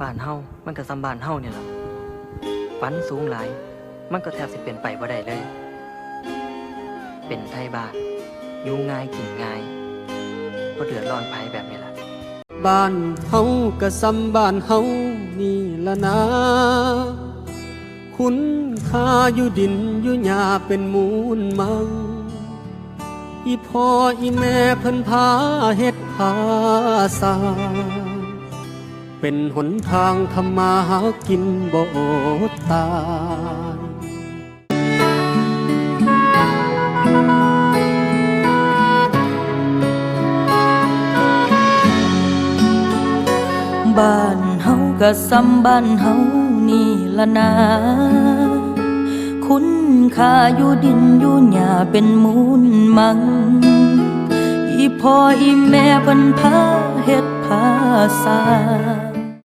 บ้านเฮามันก็ซ้ำบ้านเฮาเนี่ยล่ะฝันสูงหลาย มันก็แทบสิเป็นไปบ่ได้เลย เป็นไทยบ้านอยู่ง่ายกินง่ายบ่เดือดร้อนไผแบบนี้แหละบ้านเฮาก็ซ้ำบ้านเฮานี่ละนะ คุณค่าอยู่ดินอยู่หญ้าเป็นมูลมังอีพ่ออีแม่เพิ่นพาเฮ็ดพาสา เป็นหนทางทำมาหากินบ่ตายบ้านเฮาก็ซ้ำบ้านเฮานี่ละนาคุณค่าอยู่ดินอยู่หญ้าเป็นมูลมัง อีพ่ออีแม่เพิ่นพาเฮ็ดพาสร้าง